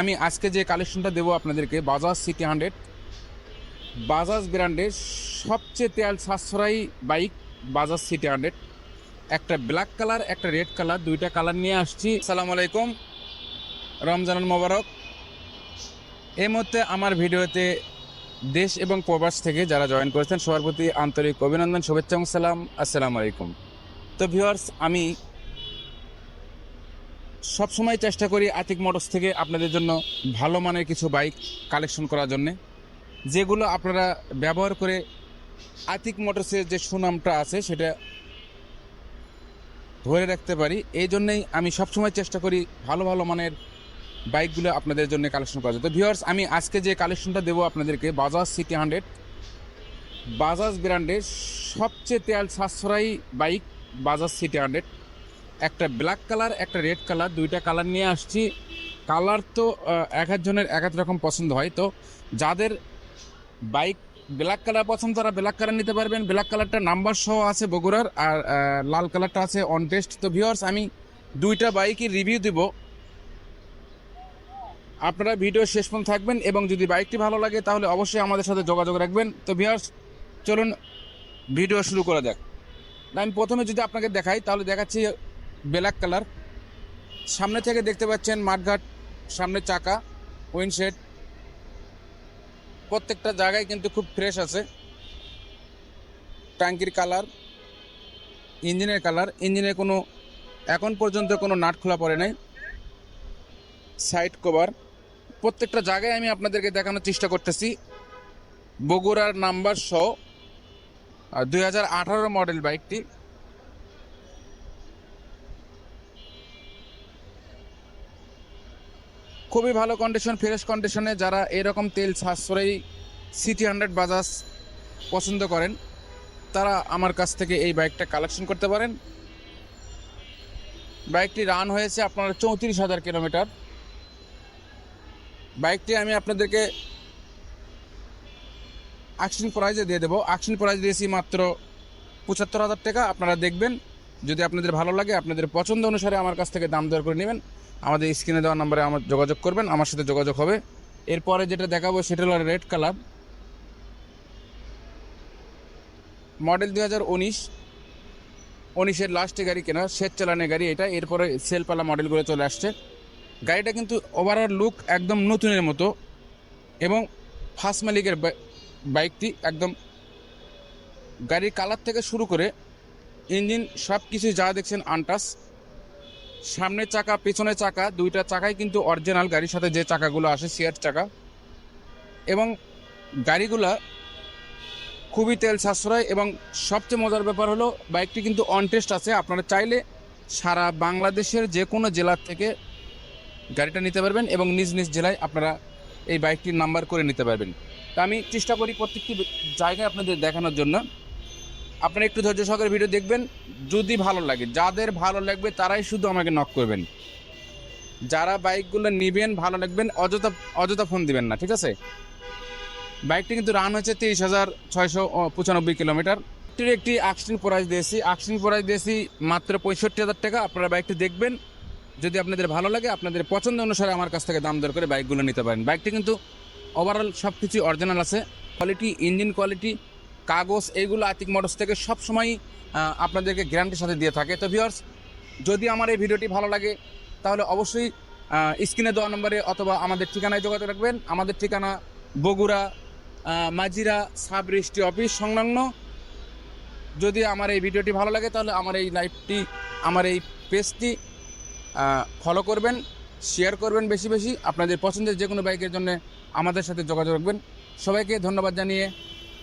আমি আজকে যে কালেকশনটা দেবো আপনাদেরকে বাজাজ সিটি হান্ড্রেড বাজাজ ব্র্যান্ডের সবচেয়ে তেল সাশ্রয়ী বাইক বাজাজ সিটি হান্ড্রেড একটা ব্ল্যাক কালার একটা রেড কালার দুইটা কালার নিয়ে আসছি। সালাম আলাইকুম। রমজানুল মোবারক। এই মুহূর্তে আমার ভিডিওতে দেশ এবং প্রবাস থেকে যারা জয়েন করেছেন, সবার প্রতি আন্তরিক অভিনন্দন, শুভেচ্ছা সালাম। আসসালামু আলাইকুম। তো ভিউয়ার্স আমি সবসময় চেষ্টা করি আতিক মোটরস থেকে আপনাদের জন্য ভালো মানের কিছু বাইক কালেকশন করার জন্যে। যেগুলো আপনারা ব্যবহার করে আতিক মোটরসের যে সুনামটা আছে সেটা ধরে রাখতে পারি। এই জন্যেই আমি সবসময় চেষ্টা করি ভালো ভালো মানের বাইকগুলো আপনাদের জন্য কালেকশন করা যায় তো ভিউয়ার্স, আমি আজকে যে কালেকশনটা দেবো আপনাদেরকে বাজাজ সিটি হান্ড্রেড বাজাজ ব্র্যান্ডের সবচেয়ে তেল সাশ্রয়ী বাইক বাজাজ সিটি হান্ড্রেড একটা ব্ল্যাক কালার একটা রেড কালার দুইটা কালার নিয়ে আসছি। কালার তো এক একজনের এক এক রকম পছন্দ হয়। তো যাদের বাইক ব্ল্যাক কালার পছন্দ, তারা ব্ল্যাক কালার নিতে পারবেন। ব্ল্যাক কালারটা নাম্বার সহ আছে বগুড়ার আর লাল কালারটা আছে অন টেস্ট তো ভিউয়ার্স আমি দুইটা বাইকের রিভিউ দিব। আপনারা ভিডিও শেষ পর্যন্ত থাকবেন এবং যদি বাইকটি ভালো লাগে, তাহলে অবশ্যই আমাদের সাথে যোগাযোগ রাখবেন। তো ভিউয়ার্স চলুন ভিডিও শুরু করা যাক। আমি প্রথমে যদি আপনাকে দেখাই, তাহলে দেখাচ্ছি ব্ল্যাক কালার। সামনে থেকে দেখতে পাচ্ছেন মাঠঘাট, সামনে চাকা, উইন্ডশেড। প্রত্যেকটা জায়গায় কিন্তু খুব ফ্রেশ আছে। ট্যাঙ্কির কালার, ইঞ্জিনের কালার। ইঞ্জিনে কোনো, এখন পর্যন্ত কোনো নাট খোলা পড়ে নাই। Side cover. প্রত্যেকটা জায়গায় আমি আপনাদেরকে দেখানোর চেষ্টা করতেছি। বগুড়ার নাম্বার সহ দুই হাজার আঠারো মডেল বাইকটি। খুবই ভালো কন্ডিশন ফ্রেশ কন্ডিশনে যারা এরকম তেল সাশ্রয়ী সিটি হান্ড্রেড বাজাজ পছন্দ করেন, তারা আমার কাছ থেকে এই বাইকটা কালেকশন করতে পারেন। বাইকটি রান হয়েছে আপনার চৌত্রিশ হাজার কিলোমিটার বাইকটি আমি আপনাদেরকে আকশন প্রাইজে দিয়ে দেবো। আকশন প্রাইজ দিয়েছি মাত্র পঁচাত্তর হাজার টাকা, আপনারা দেখবেন। যদি আপনাদের ভালো লাগে, আপনাদের পছন্দ অনুসারে আমার কাছ থেকে দাম দর করে নেবেন। আমাদের স্ক্রিনে দেওয়া নাম্বারে আমার যোগাযোগ করবেন, আমার সাথে যোগাযোগ হবে। এরপরে যেটা দেখাবো, সেটা হলো রেড কালার। মডেল দু হাজার উনিশ, উনিশের লাস্টে গাড়ি কেনা শেষ চালানের গাড়ি এটা। এরপরে সেলপালা মডেলগুলো চলে আসছে। গাড়িটা কিন্তু ওভারঅল লুক একদম নতুনের মতো এবং ফার্স্ট মালিকের বাইকটি একদম গাড়ির কালার থেকে শুরু করে ইঞ্জিন সব কিছু যা দেখছেন আনটাস। সামনের চাকা পেছনের চাকা, দুইটা চাকাই কিন্তু অরিজিনাল গাড়ির সাথে যে চাকাগুলো আসে সিয়ার চাকা। এবং গাড়িগুলা খুবই তেল সাশ্রয় এবং সবচেয়ে মজার ব্যাপার হলো, বাইকটি কিন্তু অন টেস্ট আছে। আপনারা চাইলে সারা বাংলাদেশের যে কোনো জেলার থেকে গাড়িটা নিতে পারবেন এবং নিজ নিজ জেলায় আপনারা এই বাইকটির নাম্বার করে নিতে পারবেন। তা আমি চেষ্টা করি প্রত্যেকটি জায়গায় আপনাদের দেখানোর জন্য। আপনারা একটু ধৈর্য সহকারে ভিডিও দেখবেন, যদি ভালো লাগে। যাদের ভালো লাগবে, তারাই শুধু আমাকে নক করবেন। যারা বাইকগুলো নেবেন, ভালো লাগবেন, অযথা অযথা ফোন দিবেন না, ঠিক আছে? বাইকটি কিন্তু রান হয়েছে তিরিশ হাজার ছয়শো পঁচানব্বই কিলোমিটার। এটির একটি আকশিন প্রাইস দিয়েছি। আকশিন প্রাইস দিয়েছি মাত্র পঁয়ষট্টি হাজার টাকা। আপনারা বাইকটি দেখবেন। যদি আপনাদের ভালো লাগে, আপনাদের পছন্দ অনুসারে আমার কাছ থেকে দাম দর করে বাইকগুলো নিতে পারেন। বাইকটি কিন্তু ওভারঅল সব কিছু অরিজিনাল আছে। কোয়ালিটি ইঞ্জিন কোয়ালিটি কাগজ এইগুলো আতিক মোটরস থেকে সবসময় আপনাদেরকে গ্যারান্টির সাথে দিয়ে থাকে। তো ভিউয়ার্স যদি আমার এই ভিডিওটি ভালো লাগে, তাহলে অবশ্যই স্ক্রিনে দেওয়া নম্বরে অথবা আমাদের ঠিকানায় যোগাযোগ রাখবেন। আমাদের ঠিকানা Bogura Majhira sub registry office সংলগ্ন। যদি আমার এই ভিডিওটি ভালো লাগে, তাহলে আমার এই লাইভটি, আমার এই পেজটি ফলো করবেন শেয়ার করবেন বেশি বেশি। আপনাদের পছন্দের যে কোনো বাইকের জন্য আমাদের সাথে যোগাযোগ রাখবেন। সবাইকে ধন্যবাদ জানিয়ে